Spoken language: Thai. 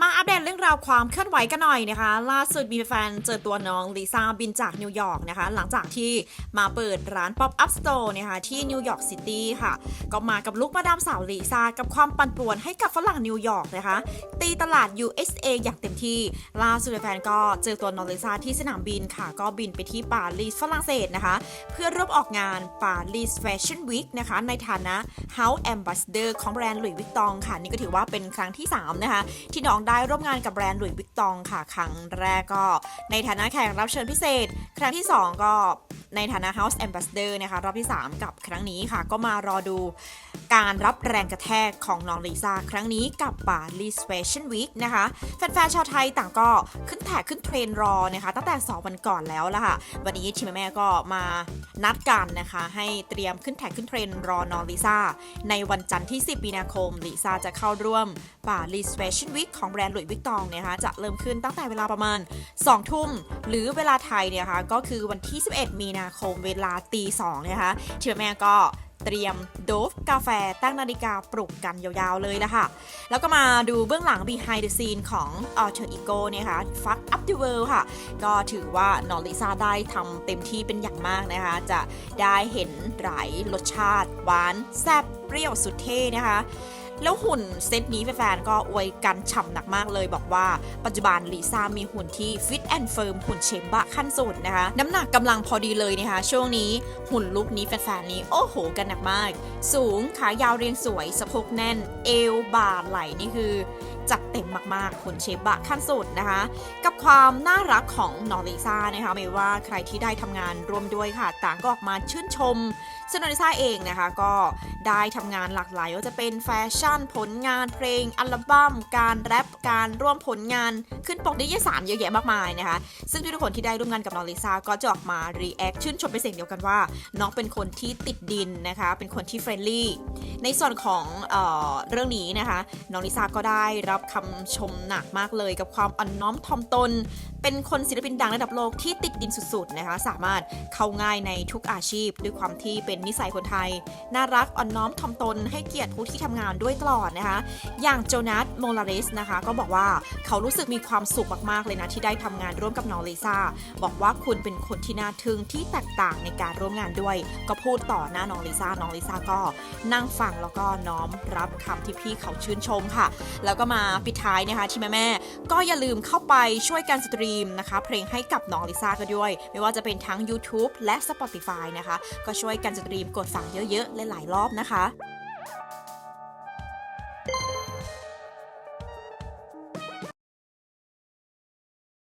มาอัปเดตเรื่องราวความเคลื่อนไหวกันหน่อยนะคะ ล่าสุดมีแฟนเจอตัวน้องลิซ่าบินจากนิวยอร์กนะคะ หลังจากที่มาเปิดร้าน Pop Up Store นะคะที่นิวยอร์กซิตี้ค่ะ ก็มากับลุคมาดามสาวลิซ่ากับความปั่นป่วนให้กับฝรั่งนิวยอร์กนะคะ ตีตลาด USA อย่างเต็มที่ ล่าสุดแฟนก็เจอตัวน้องลิซ่าที่สนามบินค่ะ ก็บินไปที่ปารีสฝรั่งเศสนะคะ เพื่อร่วมออกงานปารีสแฟชั่นวีคนะคะในฐานะ House Ambassador ของแบรนด์หลุยส์วิกตองค่ะ นี่ก็ถือว่าเป็นครั้งที่3นะคะที่น้องได้ร่วมงานกับแบรนด์หลุยส์วิกตองค่ะ ครั้งแรกก็ในฐานะแขกรับเชิญพิเศษ ครั้งที่ 2 ก็ ในฐานะ House Ambassador นะคะรอบที่ 3 กับครั้งนี้ค่ะ ก็มารอดูการรับแรงกระแทกของน้องลิซ่าครั้งนี้กับปารีสแฟชั่นวีคนะคะแฟนๆชาวไทยต่างก็ขึ้นแท็กขึ้นเทรนรอนะคะ ตั้งแต่ 2 วันก่อนแล้วล่ะค่ะ วันนี้ทีมแม่ก็มานัดกันนะคะ ให้เตรียมขึ้นแท็กขึ้นเทรนรอน้องลิซ่าในวันจันทร์ที่ 10 มีนาคมลิซ่าจะเข้าร่วมปารีสแฟชั่นวีคของแบรนด์หลุยส์วิกตองนะคะจะเริ่มขึ้นตั้งแต่เวลาประมาณ 2 ทุ่ม หรือเวลาไทยเนี่ยนะคะก็คือวันที่ 11 มีนาคมเวลาตี2นะคะทีมแม่ก็เตรียมโดฟกาแฟตั้งนาฬิกาปลุกกันยาวๆเลยละค่ะ แล้วก็มาดูเบื้องหลัง behind the scene ของ Alter Ego เนี่ยค่ะ Fuck Up the World ค่ะ ก็ถือว่าน้องลิซ่าได้ทำเต็มที่เป็นอย่างมากนะคะ จะได้เห็นหลายรสชาติ หวาน แซ่บเปรี้ยวสุดเท่นะคะ แล้วหุ่นเซตนี้แฟนๆก็อวยกันฉ่ำหนักมากเลยบอกว่าปัจจุบันลิซ่ามีหุ่นที่ฟิตแอนด์เฟิร์มหุ่นเชมบะขั้นสุดนะคะ น้ำหนักกำลังพอดีเลยนะคะ ช่วงนี้หุ่นลุคนี้แฟนๆนี้โอ้โหกันหนักมาก สูงขายาวเรียงสวยสะโพกแน่น เอวบ่าไหล่นี่คือจัดเต็มมากๆหุ่นเชฟบะขั้นสุดนะคะ กับความน่ารักของน้องลิซ่านะคะไม่ว่าใครที่ได้ทำงานร่วมด้วยค่ะ ต่างก็ออกมาชื่นชมซึ่งน้องลิซ่าเองนะคะก็ได้ทำงานหลากหลายว่าจะเป็นแฟชั่นผลงานเพลงอัลบั้ม การแรปการร่วมผลงานขึ้นปกนิยสารเยอะแยะมากมายนะคะ ซึ่งทุกคนที่ได้ร่วมงานกับน้องลิซ่าก็จะออกมารีแอคชื่นชมเป็นเสียงเดียวกันว่า น้องเป็นคนที่ติดดินนะคะเป็นคนที่เฟรนลี่ในส่วนของเออเรื่องนี้นะคะน้องลิซ่าก็ได้รับคำชมหนักมากเลยกับความอ่อนน้อมถ่อมตน เป็นคนศิลปินดังระดับโลกที่ติดดินสุดๆนะคะ สามารถเข้าง่ายในทุกอาชีพ ด้วยความที่เป็นนิสัยคนไทย น่ารักอ่อนน้อมถ่อมตนให้เกียรติผู้ที่ทำงานด้วยตลอดนะคะ อย่างโจนัสโมลาริสนะคะ ก็บอกว่าเขารู้สึกมีความสุขมากๆเลยนะ ที่ได้ทำงานร่วมกับน้องลิซ่าบอกว่าคุณเป็นคนที่น่าทึ่งที่แตกต่างในการร่วมงานด้วย ก็พูดต่อหน้าน้องลิซ่าน้องลิซ่าก็นั่งฟังแล้วก็น้อมรับคำที่พี่เขาชื่นชมค่ะ แล้วก็มาปิดท้ายนะคะที่แม่ๆก็อย่าลืมเข้าไปช่วยกันสตรีรีมนะคะ เพลงให้กับน้องลิซ่าก็ด้วย ไม่ว่าจะเป็นทั้ง YouTube และ Spotify นะคะ ก็ช่วยกันสตรีมกดฟังเยอะๆหลายๆรอบนะคะ